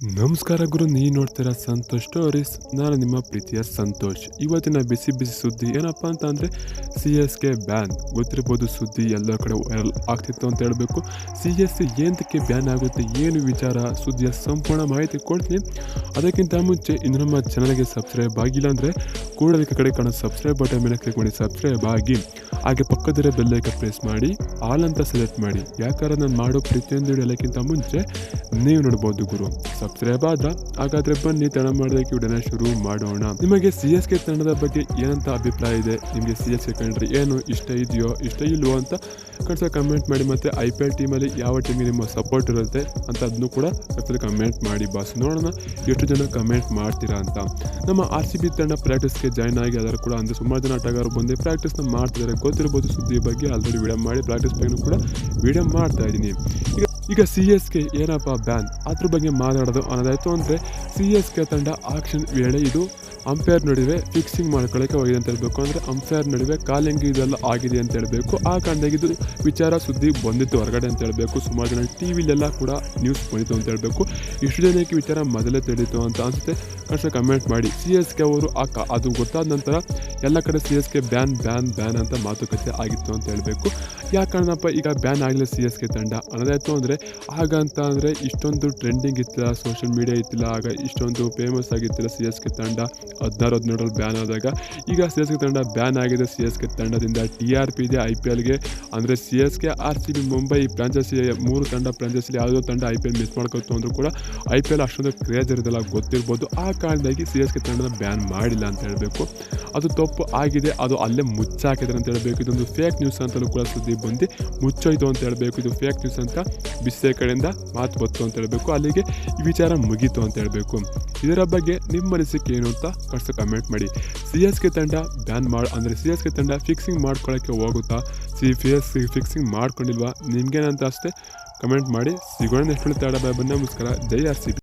ನಮಸ್ಕಾರ ಗುರು ನೀ ನೋಡ್ತೀರಾ ಸಂತೋಷ್ ಸ್ಟೋರೀಸ್ ನಾನು ನಿಮ್ಮ ಪ್ರೀತಿಯ ಸಂತೋಷ್. ಇವತ್ತಿನ ಬಿಸಿ ಬಿಸಿ ಸುದ್ದಿ ಏನಪ್ಪ ಅಂತ ಅಂದರೆ ಸಿ ಎಸ್ ಕೆ ಬ್ಯಾನ್ ಗೊತ್ತಿರ್ಬೋದು ಸುದ್ದಿ ಎಲ್ಲ ಕಡೆ ವೈರಲ್ ಆಗ್ತಿತ್ತು ಅಂತ ಹೇಳಬೇಕು. ಸಿ ಎಸ್ ಸಿ ಏನಕ್ಕೆ ಬ್ಯಾನ್ ಆಗುತ್ತೆ, ಏನು ವಿಚಾರ, ಸುದ್ದಿಯ ಸಂಪೂರ್ಣ ಮಾಹಿತಿ ಕೊಡ್ತೀನಿ. ಅದಕ್ಕಿಂತ ಮುಂಚೆ, ಇನ್ನು ನಮ್ಮ ಚಾನಲ್ಗೆ ಸಬ್ಸ್ಕ್ರೈಬ್ ಆಗಿಲ್ಲ ಅಂದರೆ, ಕೂಡಲೇ ಕಡೆ ಕಾಣೋ ಸಬ್ಸ್ಕ್ರೈಬ್ ಬಟನ್ ಮೇಲೆ ಕ್ಲಿಕ್ ಮಾಡಿ ಸಬ್ಸ್ಕ್ರೈಬ್ ಆಗಿ. ಹಾಗೆ ಪಕ್ಕದಲ್ಲೇ ಬೆಲ್ಲೈಕ ಪ್ರೆಸ್ ಮಾಡಿ ಆಲ್ ಅಂತ ಸೆಲೆಕ್ಟ್ ಮಾಡಿ. ಯಾಕಂದ್ರೆ ನಾನು ಮಾಡೋ ಪ್ರತಿಯೊಂದು ವಿಡಿಯೋ ಮುಂಚೆ, ನೀವು ನೋಡ್ಬೋದು ಗುರು. ಸಬ್ಸ್ಕ್ರೈಬ್ ಆದ ಹಾಗಾದ್ರೆ ಬನ್ನಿ, ತಡ ಮಾಡೋದಕ್ಕೆ ವಿಡಿಯೋನ ಶುರು ಮಾಡೋಣ. ನಿಮಗೆ ಸಿ ಎಸ್ ಕೆ ತಂಡದ ಬಗ್ಗೆ ಏನಂತ ಅಭಿಪ್ರಾಯ ಇದೆ? ನಿಮಗೆ ಸಿ ಎಸ್ ಕೆ ಕಂಡ್ರೆ ಏನು ಇಷ್ಟ ಇದೆಯೋ, ಇಷ್ಟ ಇಲ್ವೋ ಅಂತ ಕಳಿಸ ಕಮೆಂಟ್ ಮಾಡಿ ಮತ್ತೆ ಐ ಪಿ ಎಲ್ ಟೀಮಲ್ಲಿ ಯಾವ ಟೀಮಿಗೆ ನಿಮ್ಮ ಸಪೋರ್ಟ್ ಇರುತ್ತೆ ಅಂತ ಅದನ್ನು ಕೂಡ ಕಳ್ಸಲ್ಲಿ ಕಮೆಂಟ್ ಮಾಡಿ ಬಾಸ್ ನೋಡೋಣ ಎಷ್ಟು ಜನ ಕಮೆಂಟ್ ಮಾಡ್ತೀರಾ ಅಂತ. ನಮ್ಮ ಆರ್ ಸಿ ಬಿ ತಂಡ ಪ್ರಾಕ್ಟೀಸ್ಗೆ ಜಾಯ್ನ್ ಆಗಿ ಅದರ ಕೂಡ ಅಂದರೆ ಸುಮಾರು ಜನ ಆಟಗಾರರು ಬಂದು ಪ್ರಾಕ್ಟೀಸ್ನ ಮಾಡ್ತಿದ್ದಾರೆ ಗೊತ್ತಿರ್ಬೋದು ಸುದ್ದಿ ಬಗ್ಗೆ ಆಲ್ರೆಡಿ ವಿಡಿಯೋ ಮಾಡಿ ಪ್ರಾಕ್ಟೀಸ್ ಬಗ್ಗೆ ಕೂಡ ವಿಡಿಯೋ ಮಾಡ್ತಾ ಇದ್ದೀನಿ. ಈಗ ಈಗ ಸಿ ಎಸ್ ಕೆ ಏನಪ್ಪ ಬ್ಯಾನ್? ಅದ್ರ ಬಗ್ಗೆ ಮಾತಾಡೋದು ಅನ್ನೋದಾಯಿತು ಅಂದರೆ ಸಿ ಎಸ್ ಕೆ ತಂಡ ಆಕ್ಷನ್ ವೇಳೆ ಇದು ಅಂಪೈರ್ ನಡುವೆ ಫಿಕ್ಸಿಂಗ್ ಮಾಡ್ಕೊಳ್ಳೋಕೆ ಹೋಗಿದೆ ಅಂತ ಹೇಳಬೇಕು. ಅಂದರೆ ಅಂಪೈರ್ ನಡುವೆ ಕಾಲಿಂಗ್ ಇದೆಲ್ಲ ಆಗಿದೆ ಅಂತ ಹೇಳಬೇಕು. ಆ ಕಾರಣದಾಗ ಇದು ವಿಚಾರ ಸುದ್ದಿ ಬಂದಿತ್ತು ಹೊರಗಡೆ ಅಂತ ಹೇಳಬೇಕು. ಸುಮಾರು ಜನ ಟಿ ವಿಲೆಲ್ಲ ಕೂಡ ನ್ಯೂಸ್ ಬಂದಿತ್ತು ಅಂತ ಹೇಳಬೇಕು. ಇಷ್ಟು ಜನಕ್ಕೆ ವಿಚಾರ ಮೊದಲೇ ತಿಳಿತು ಅಂತ ಅನಿಸುತ್ತೆ. ಕಷ್ಟ ಕಮೆಂಟ್ ಮಾಡಿ. ಸಿ ಎಸ್ ಕೆ ಅವರು ಆ ಅದು ಗೊತ್ತಾದ ನಂತರ ಎಲ್ಲ ಕಡೆ C S K ban ban ban ಅಂತ ಮಾತುಕತೆ ಆಗಿತ್ತು ಅಂತ ಹೇಳಬೇಕು. ಕಾರಣಪ್ಪ ಈಗ ಬ್ಯಾನ್ ಆಗಲಿ ಸಿ ಎಸ್ ಕೆ ತಂಡ? ಅನ್ನೋದಾಯ್ತು ಅಂದರೆ ಆಗ ಅಂತ ಅಂದರೆ ಇಷ್ಟೊಂದು ಟ್ರೆಂಡಿಂಗ್ ಇತ್ತಿಲ್ಲ ಸೋಷಿಯಲ್ ಮೀಡಿಯಾ ಇತ್ತಿಲ್ಲ, ಆಗ ಇಷ್ಟೊಂದು ಫೇಮಸ್ ಆಗಿತ್ತಿಲ್ಲ ಸಿ ಎಸ್ ಕೆ ತಂಡ. ಹದಿನಾರು ಹದಿನೇಳರಲ್ಲಿ ಬ್ಯಾನ್ ಆದಾಗ, ಈಗ ಸಿ ಎಸ್ ಕೆ ತಂಡ ಬ್ಯಾನ್ ಆಗಿದೆ. ಸಿ ಎಸ್ ಕೆ ತಂಡದಿಂದ ಟಿ ಆರ್ ಪಿ ಇದೆ ಐ ಪಿ ಎಲ್ಗೆ ಅಂದರೆ C S K R C B Mumbai franchise ಮೂರು ತಂಡ ಫ್ರಾಂಚೈಸಿಲಿ ಯಾವುದೋ ತಂಡ ಐ ಪಿ ಎಲ್ ಮಿಸ್ ಮಾಡ್ಕೋತು ಅಂದರೂ ಕೂಡ ಐ ಪಿ ಎಲ್ ಅಷ್ಟೊಂದು ಕ್ರೇಜ್ ಇರೋದಿಲ್ಲ ಗೊತ್ತಿರ್ಬೋದು. ಆ ಕಾರಣದಾಗಿ ಸಿ ಎಸ್ ಕೆ ತಂಡನ ಬ್ಯಾನ್ ಮಾಡಿಲ್ಲ ಅಂತ ಹೇಳಬೇಕು. ಅದು ತಪ್ಪು ಆಗಿದೆ. ಅದು ಅಲ್ಲೇ ಮುಚ್ಚಾಕಿದೆ ಅಂತ ಹೇಳಬೇಕು. ಇದೊಂದು ಫೇಕ್ ನ್ಯೂಸ್ ಅಂತಲೂ ಕೂಡ ಸುದ್ದಿ ಬಂದು ಮುಚ್ಚೋಯ್ತು ಅಂತ ಹೇಳಬೇಕು. ಇದು ಫೇಕ್ ನ್ಯೂಸ್ ಅಂತ ಬಿಸ್ಸೆ ಕಡೆಯಿಂದ ಮಾತು ಬತ್ತು ಅಂತ ಹೇಳಬೇಕು. ಅಲ್ಲಿಗೆ ಈ ವಿಚಾರ ಮುಗೀತು ಅಂತ ಹೇಳಬೇಕು. ಇದರ ಬಗ್ಗೆ ನಿಮ್ಮ ಅನಿಸಿಕೆ ಏನು ಅಂತ ಕಷ್ಟ ಕಮೆಂಟ್ ಮಾಡಿ. ಸಿ ಎಸ್ ಕೆ ತಂಡ ಬ್ಯಾನ್ ಮಾಡಿ, ಅಂದರೆ ಸಿ ಎಸ್ ಕೆ ತಂಡ ಫಿಕ್ಸಿಂಗ್ ಮಾಡ್ಕೊಳ್ಳೋಕ್ಕೆ ಹೋಗುತ್ತಾ? ಸಿ ಪಿ ಎಸ್ ಫಿಕ್ಸಿಂಗ್ ಮಾಡ್ಕೊಂಡಿಲ್ವಾ? ನಿಮ್ಗೇನಂತ ಅಷ್ಟೇ? ಕಮೆಂಟ್ ಮಾಡಿ. ಸಿಗೋಣ ನೆಕ್ಸ್ಟ್ ತಡ ಬಾಯ್ ನಮಸ್ಕಾರ. ಜೈ ಆರ್ ಸಿ